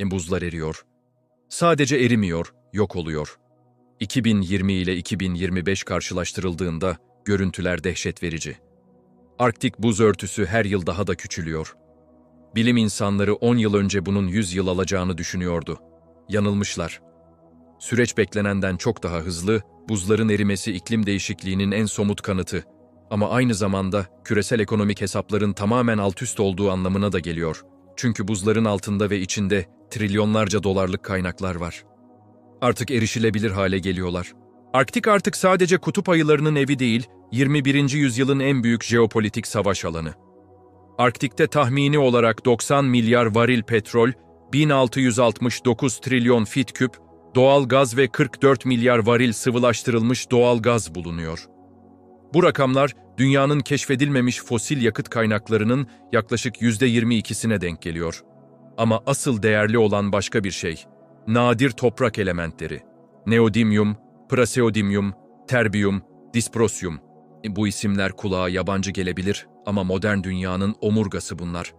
Buzlar eriyor. Sadece erimiyor, yok oluyor. 2020 ile 2025 karşılaştırıldığında görüntüler dehşet verici. Arktik buz örtüsü her yıl daha da küçülüyor. Bilim insanları 10 yıl önce bunun 100 yıl alacağını düşünüyordu. Yanılmışlar. Süreç beklenenden çok daha hızlı, buzların erimesi iklim değişikliğinin en somut kanıtı. Ama aynı zamanda küresel ekonomik hesapların tamamen altüst olduğu anlamına da geliyor. Çünkü buzların altında ve içinde trilyonlarca dolarlık kaynaklar var. Artık erişilebilir hale geliyorlar. Arktik artık sadece kutup ayılarının evi değil, 21. yüzyılın en büyük jeopolitik savaş alanı. Arktik'te tahmini olarak 90 milyar varil petrol, 1669 trilyon fit küp, doğal gaz ve 44 milyar varil sıvılaştırılmış doğal gaz bulunuyor. Bu rakamlar dünyanın keşfedilmemiş fosil yakıt kaynaklarının yaklaşık %22'sine denk geliyor. Ama asıl değerli olan başka bir şey. Nadir toprak elementleri. Neodymium, praseodymium, terbium, disprosyum. E, Bu isimler kulağa yabancı gelebilir ama modern dünyanın omurgası bunlar.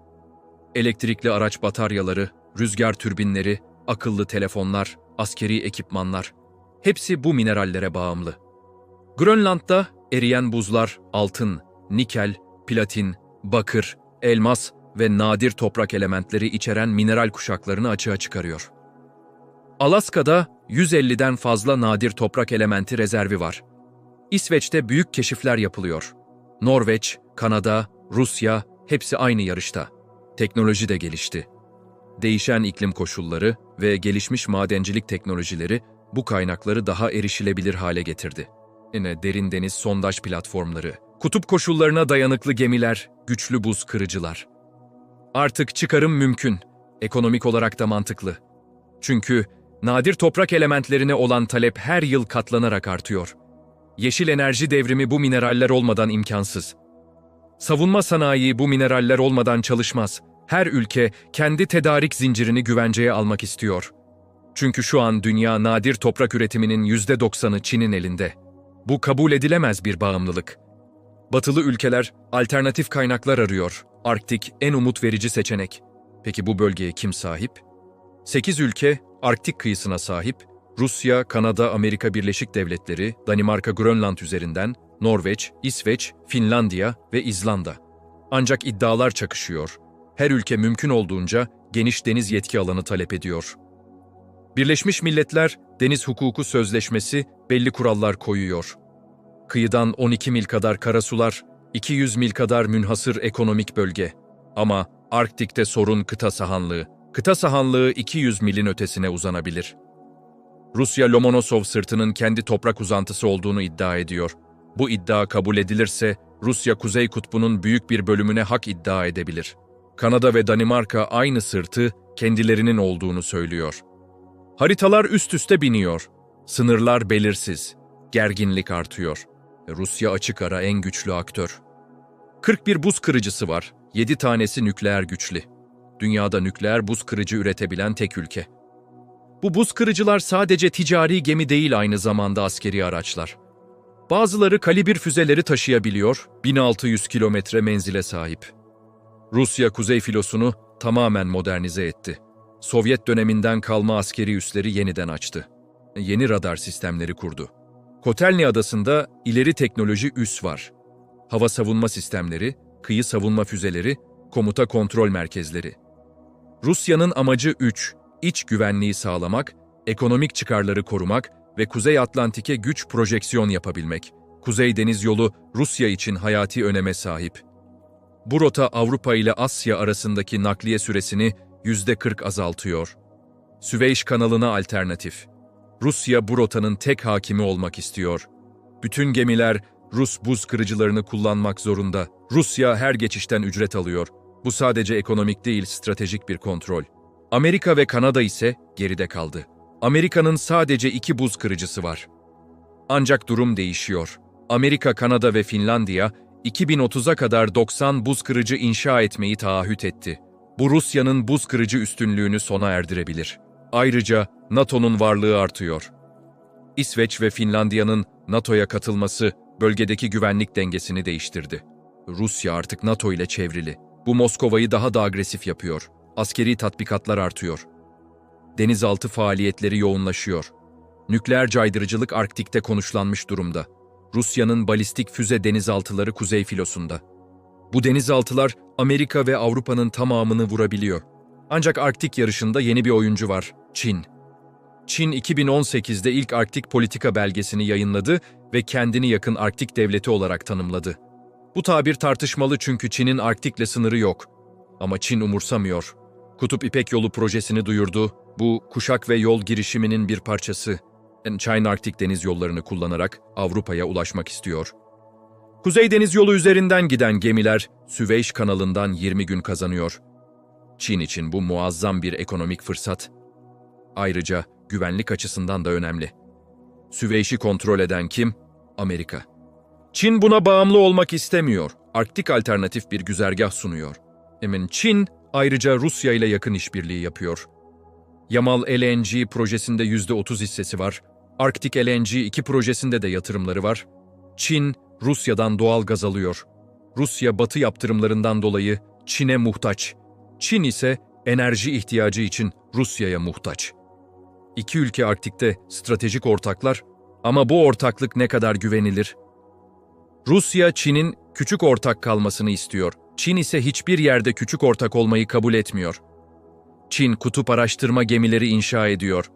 Elektrikli araç bataryaları, rüzgar türbinleri, akıllı telefonlar, askeri ekipmanlar. Hepsi bu minerallere bağımlı. Grönland'da eriyen buzlar altın, nikel, platin, bakır, elmas ve nadir toprak elementleri içeren mineral kuşaklarını açığa çıkarıyor. Alaska'da 150'den fazla nadir toprak elementi rezervi var. İsveç'te büyük keşifler yapılıyor. Norveç, Kanada, Rusya hepsi aynı yarışta. Teknoloji de gelişti. Değişen iklim koşulları ve gelişmiş madencilik teknolojileri bu kaynakları daha erişilebilir hale getirdi. Yine derin deniz sondaj platformları, kutup koşullarına dayanıklı gemiler, güçlü buz kırıcılar. Artık çıkarım mümkün, ekonomik olarak da mantıklı. Çünkü nadir toprak elementlerine olan talep her yıl katlanarak artıyor. Yeşil enerji devrimi bu mineraller olmadan imkansız. Savunma sanayi bu mineraller olmadan çalışmaz. Her ülke kendi tedarik zincirini güvenceye almak istiyor. Çünkü şu an dünya nadir toprak üretiminin %90'ı Çin'in elinde. Bu kabul edilemez bir bağımlılık. Batılı ülkeler alternatif kaynaklar arıyor. Arktik en umut verici seçenek. Peki bu bölgeye kim sahip? 8 ülke Arktik kıyısına sahip. Rusya, Kanada, Amerika Birleşik Devletleri, Danimarka, Grönland üzerinden, Norveç, İsveç, Finlandiya ve İzlanda. Ancak iddialar çakışıyor. Her ülke mümkün olduğunca geniş deniz yetki alanı talep ediyor. Birleşmiş Milletler Deniz Hukuku Sözleşmesi belli kurallar koyuyor. Kıyıdan 12 mil kadar karasular, 200 mil kadar münhasır ekonomik bölge. Ama Arktik'te sorun kıta sahanlığı. Kıta sahanlığı 200 milin ötesine uzanabilir. Rusya Lomonosov sırtının kendi toprak uzantısı olduğunu iddia ediyor. Bu iddia kabul edilirse Rusya Kuzey Kutbu'nun büyük bir bölümüne hak iddia edebilir. Kanada ve Danimarka aynı sırtı kendilerinin olduğunu söylüyor. Haritalar üst üste biniyor. Sınırlar belirsiz. Gerginlik artıyor. Rusya açık ara en güçlü aktör. 41 buz kırıcısı var. 7 tanesi nükleer güçlü. Dünyada nükleer buz kırıcı üretebilen tek ülke. Bu buz kırıcılar sadece ticari gemi değil aynı zamanda askeri araçlar. Bazıları kalibir füzeleri taşıyabiliyor, 1600 kilometre menzile sahip. Rusya kuzey filosunu tamamen modernize etti. Sovyet döneminden kalma askeri üsleri yeniden açtı. Yeni radar sistemleri kurdu. Kotelny adasında ileri teknoloji üs var. Hava savunma sistemleri, kıyı savunma füzeleri, komuta kontrol merkezleri. Rusya'nın amacı 3, iç güvenliği sağlamak, ekonomik çıkarları korumak ve Kuzey Atlantik'e güç projeksiyon yapabilmek. Kuzey Deniz Yolu Rusya için hayati öneme sahip. Bu rota Avrupa ile Asya arasındaki nakliye süresini %40 azaltıyor. Süveyş kanalına alternatif. Rusya bu rotanın tek hakimi olmak istiyor. Bütün gemiler Rus buz kırıcılarını kullanmak zorunda. Rusya her geçişten ücret alıyor. Bu sadece ekonomik değil, stratejik bir kontrol. Amerika ve Kanada ise geride kaldı. Amerika'nın sadece iki buz kırıcısı var. Ancak durum değişiyor. Amerika, Kanada ve Finlandiya 2030'a kadar 90 buz kırıcı inşa etmeyi taahhüt etti. Bu Rusya'nın buz kırıcı üstünlüğünü sona erdirebilir. Ayrıca NATO'nun varlığı artıyor. İsveç ve Finlandiya'nın NATO'ya katılması bölgedeki güvenlik dengesini değiştirdi. Rusya artık NATO ile çevrili. Bu Moskova'yı daha da agresif yapıyor. Askeri tatbikatlar artıyor. denizaltı faaliyetleri yoğunlaşıyor. Nükleer caydırıcılık Arktik'te konuşlanmış durumda. Rusya'nın balistik füze denizaltıları kuzey filosunda. Bu denizaltılar Amerika ve Avrupa'nın tamamını vurabiliyor. Ancak Arktik yarışında yeni bir oyuncu var, Çin. Çin 2018'de ilk Arktik politika belgesini yayınladı ve kendini yakın Arktik devleti olarak tanımladı. Bu tabir tartışmalı çünkü Çin'in Arktik'le sınırı yok. Ama Çin umursamıyor. Kutup İpek Yolu projesini duyurdu. Bu kuşak ve yol girişiminin bir parçası. China Arktik deniz yollarını kullanarak Avrupa'ya ulaşmak istiyor. Kuzey Deniz Yolu üzerinden giden gemiler Süveyş kanalından 20 gün kazanıyor. Çin için bu muazzam bir ekonomik fırsat. Ayrıca güvenlik açısından da önemli. Süveyş'i kontrol eden kim? Amerika. Çin buna bağımlı olmak istemiyor. Arktik alternatif bir güzergah sunuyor. Emin Çin ayrıca Rusya ile yakın işbirliği yapıyor. Yamal LNG projesinde %30 hissesi var. Arktik LNG 2 projesinde de yatırımları var. Çin, Rusya'dan doğal gaz alıyor. Rusya batı yaptırımlarından dolayı Çin'e muhtaç. Çin ise enerji ihtiyacı için Rusya'ya muhtaç. İki ülke Arktik'te stratejik ortaklar ama bu ortaklık ne kadar güvenilir? Rusya, Çin'in küçük ortak kalmasını istiyor. Çin ise hiçbir yerde küçük ortak olmayı kabul etmiyor. Çin kutup araştırma gemileri inşa ediyor.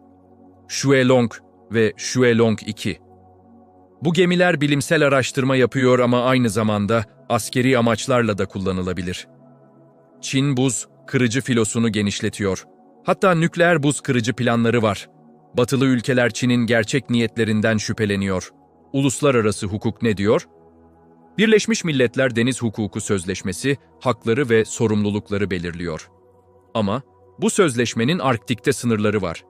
Shuelong ve Shuelong 2. Bu gemiler bilimsel araştırma yapıyor ama aynı zamanda askeri amaçlarla da kullanılabilir. Çin buz kırıcı filosunu genişletiyor. Hatta nükleer buz kırıcı planları var. Batılı ülkeler Çin'in gerçek niyetlerinden şüpheleniyor. Uluslararası hukuk ne diyor? Birleşmiş Milletler Deniz Hukuku Sözleşmesi hakları ve sorumlulukları belirliyor. Ama bu sözleşmenin Arktik'te sınırları var.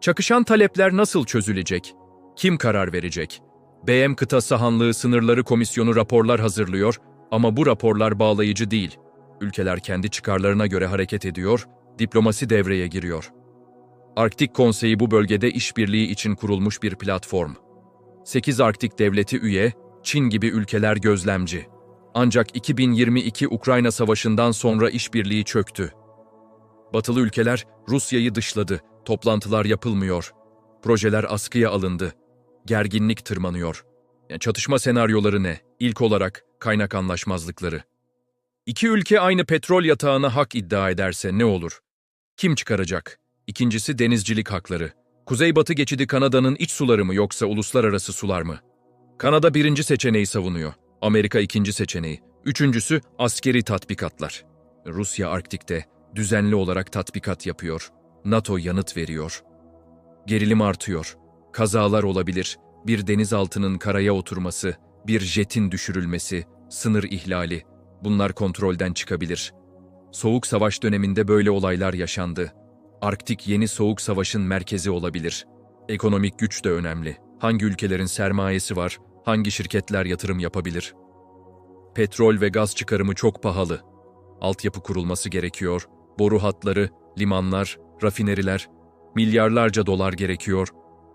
Çakışan talepler nasıl çözülecek? Kim karar verecek? BM Kıta Sahanlığı Sınırları Komisyonu raporlar hazırlıyor ama bu raporlar bağlayıcı değil. Ülkeler kendi çıkarlarına göre hareket ediyor, diplomasi devreye giriyor. Arktik Konseyi bu bölgede işbirliği için kurulmuş bir platform. 8 Arktik devleti üye, Çin gibi ülkeler gözlemci. Ancak 2022 Ukrayna Savaşı'ndan sonra işbirliği çöktü. Batılı ülkeler Rusya'yı dışladı, toplantılar yapılmıyor, projeler askıya alındı, gerginlik tırmanıyor. Yani çatışma senaryoları ne? İlk olarak kaynak anlaşmazlıkları. İki ülke aynı petrol yatağına hak iddia ederse ne olur? Kim çıkaracak? İkincisi denizcilik hakları. Kuzeybatı geçidi Kanada'nın iç suları mı yoksa uluslararası sular mı? Kanada birinci seçeneği savunuyor. Amerika ikinci seçeneği. Üçüncüsü askeri tatbikatlar. Rusya Arktik'te düzenli olarak tatbikat yapıyor. NATO yanıt veriyor. Gerilim artıyor. Kazalar olabilir. Bir denizaltının karaya oturması, bir jetin düşürülmesi, sınır ihlali. Bunlar kontrolden çıkabilir. Soğuk Savaş döneminde böyle olaylar yaşandı. Arktik yeni Soğuk Savaş'ın merkezi olabilir. Ekonomik güç de önemli. Hangi ülkelerin sermayesi var, hangi şirketler yatırım yapabilir? Petrol ve gaz çıkarımı çok pahalı. Altyapı kurulması gerekiyor. Boru hatları, limanlar, rafineriler, milyarlarca dolar gerekiyor.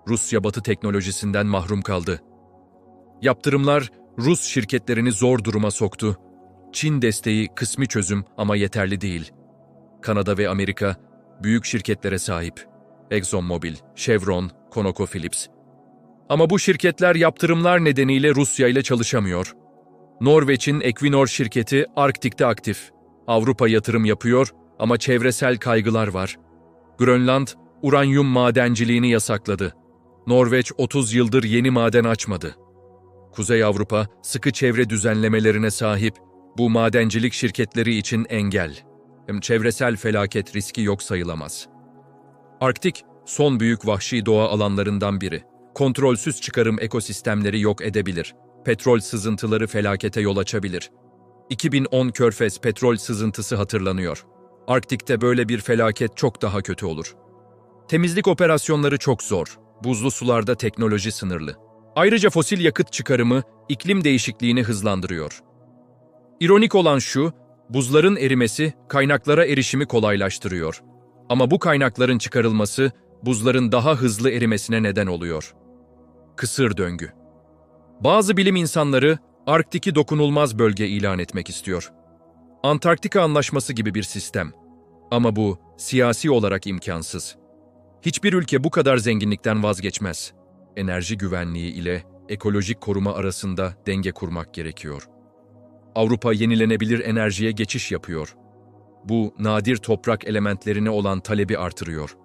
Rusya batı teknolojisinden mahrum kaldı. Yaptırımlar Rus şirketlerini zor duruma soktu. Çin desteği kısmi çözüm ama yeterli değil. Kanada ve Amerika büyük şirketlere sahip. ExxonMobil, Chevron, ConocoPhillips. Ama bu şirketler yaptırımlar nedeniyle Rusya ile çalışamıyor. Norveç'in Equinor şirketi Arktik'te aktif. Avrupa yatırım yapıyor ama çevresel kaygılar var. Grönland, uranyum madenciliğini yasakladı. Norveç 30 yıldır yeni maden açmadı. Kuzey Avrupa sıkı çevre düzenlemelerine sahip bu madencilik şirketleri için engel. Hem çevresel felaket riski yok sayılamaz. Arktik, son büyük vahşi doğa alanlarından biri. Kontrolsüz çıkarım ekosistemleri yok edebilir. Petrol sızıntıları felakete yol açabilir. 2010 Körfez petrol sızıntısı hatırlanıyor. Arktik'te böyle bir felaket çok daha kötü olur. Temizlik operasyonları çok zor. Buzlu sularda teknoloji sınırlı. Ayrıca fosil yakıt çıkarımı iklim değişikliğini hızlandırıyor. İronik olan şu, buzların erimesi kaynaklara erişimi kolaylaştırıyor. Ama bu kaynakların çıkarılması buzların daha hızlı erimesine neden oluyor. Kısır döngü. Bazı bilim insanları Arktik'i dokunulmaz bölge ilan etmek istiyor. Antarktika Anlaşması gibi bir sistem. Ama bu siyasi olarak imkansız. Hiçbir ülke bu kadar zenginlikten vazgeçmez. Enerji güvenliği ile ekolojik koruma arasında denge kurmak gerekiyor. Avrupa yenilenebilir enerjiye geçiş yapıyor. Bu nadir toprak elementlerine olan talebi artırıyor.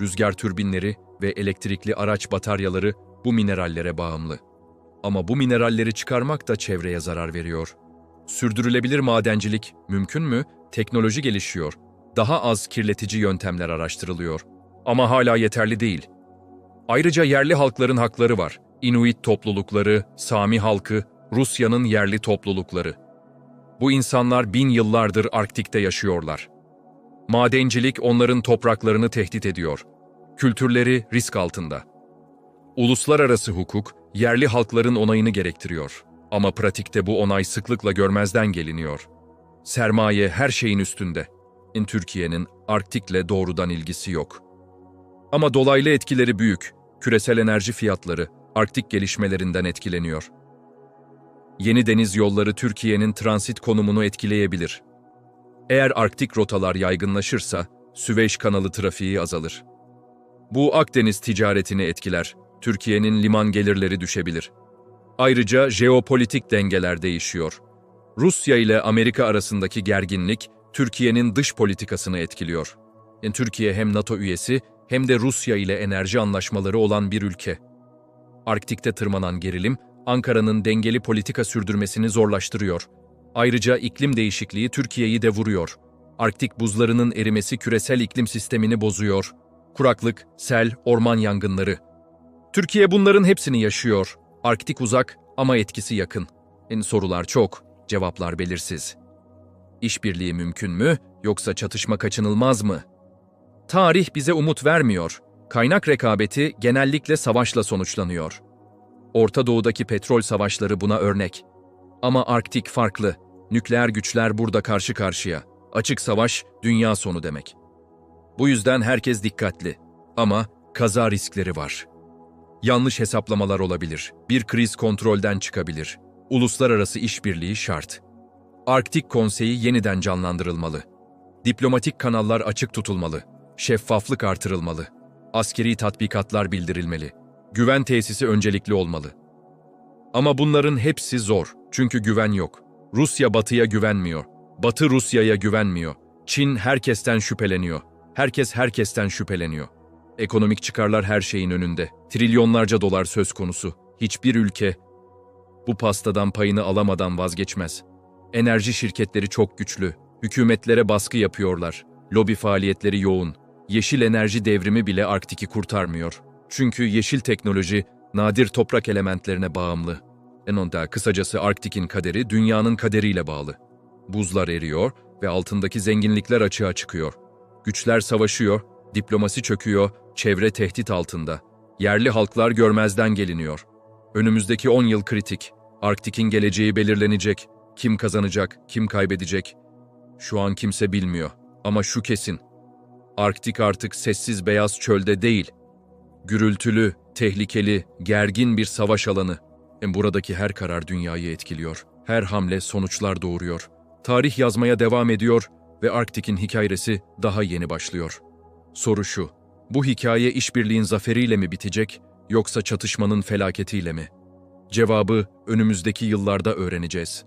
Rüzgar türbinleri ve elektrikli araç bataryaları bu minerallere bağımlı. Ama bu mineralleri çıkarmak da çevreye zarar veriyor. Sürdürülebilir madencilik mümkün mü? Teknoloji gelişiyor. Daha az kirletici yöntemler araştırılıyor. Ama hala yeterli değil. Ayrıca yerli halkların hakları var. Inuit toplulukları, Sami halkı, Rusya'nın yerli toplulukları. Bu insanlar bin yıllardır Arktik'te yaşıyorlar. Madencilik onların topraklarını tehdit ediyor. Kültürleri risk altında. Uluslararası hukuk, yerli halkların onayını gerektiriyor. Ama pratikte bu onay sıklıkla görmezden geliniyor. Sermaye her şeyin üstünde. In Türkiye'nin Arktik'le doğrudan ilgisi yok. Ama dolaylı etkileri büyük. Küresel enerji fiyatları Arktik gelişmelerinden etkileniyor. Yeni deniz yolları Türkiye'nin transit konumunu etkileyebilir. Eğer Arktik rotalar yaygınlaşırsa Süveyş kanalı trafiği azalır. Bu Akdeniz ticaretini etkiler. Türkiye'nin liman gelirleri düşebilir. Ayrıca jeopolitik dengeler değişiyor. Rusya ile Amerika arasındaki gerginlik Türkiye'nin dış politikasını etkiliyor. Yani Türkiye hem NATO üyesi hem de Rusya ile enerji anlaşmaları olan bir ülke. Arktik'te tırmanan gerilim Ankara'nın dengeli politika sürdürmesini zorlaştırıyor. Ayrıca iklim değişikliği Türkiye'yi de vuruyor. Arktik buzlarının erimesi küresel iklim sistemini bozuyor. Kuraklık, sel, orman yangınları. Türkiye bunların hepsini yaşıyor. Arktik uzak ama etkisi yakın. En sorular çok, cevaplar belirsiz. İşbirliği mümkün mü yoksa çatışma kaçınılmaz mı? Tarih bize umut vermiyor. Kaynak rekabeti genellikle savaşla sonuçlanıyor. Orta Doğu'daki petrol savaşları buna örnek. Ama Arktik farklı. Nükleer güçler burada karşı karşıya. Açık savaş dünya sonu demek. Bu yüzden herkes dikkatli. Ama kaza riskleri var. Yanlış hesaplamalar olabilir. Bir kriz kontrolden çıkabilir. Uluslararası işbirliği şart. Arktik Konseyi yeniden canlandırılmalı. Diplomatik kanallar açık tutulmalı. Şeffaflık artırılmalı. Askeri tatbikatlar bildirilmeli. Güven tesisi öncelikli olmalı. Ama bunların hepsi zor. Çünkü güven yok. Rusya Batı'ya güvenmiyor. Batı Rusya'ya güvenmiyor. Çin herkesten şüpheleniyor. Herkes herkesten şüpheleniyor. Ekonomik çıkarlar her şeyin önünde. Trilyonlarca dolar söz konusu. Hiçbir ülke bu pastadan payını alamadan vazgeçmez. Enerji şirketleri çok güçlü. Hükümetlere baskı yapıyorlar. Lobi faaliyetleri yoğun. Yeşil enerji devrimi bile Arktik'i kurtarmıyor. Çünkü yeşil teknoloji nadir toprak elementlerine bağımlı. En onda kısacası Arktik'in kaderi dünyanın kaderiyle bağlı. Buzlar eriyor ve altındaki zenginlikler açığa çıkıyor. Güçler savaşıyor, diplomasi çöküyor, çevre tehdit altında. Yerli halklar görmezden geliniyor. Önümüzdeki 10 yıl kritik. Arktik'in geleceği belirlenecek. Kim kazanacak, kim kaybedecek? Şu an kimse bilmiyor. Ama şu kesin. Arktik artık sessiz beyaz çölde değil. Gürültülü, tehlikeli, gergin bir savaş alanı. Buradaki her karar dünyayı etkiliyor. Her hamle sonuçlar doğuruyor. Tarih yazmaya devam ediyor ve Arktik'in hikayesi daha yeni başlıyor. Soru şu, bu hikaye işbirliğin zaferiyle mi bitecek yoksa çatışmanın felaketiyle mi? Cevabı önümüzdeki yıllarda öğreneceğiz.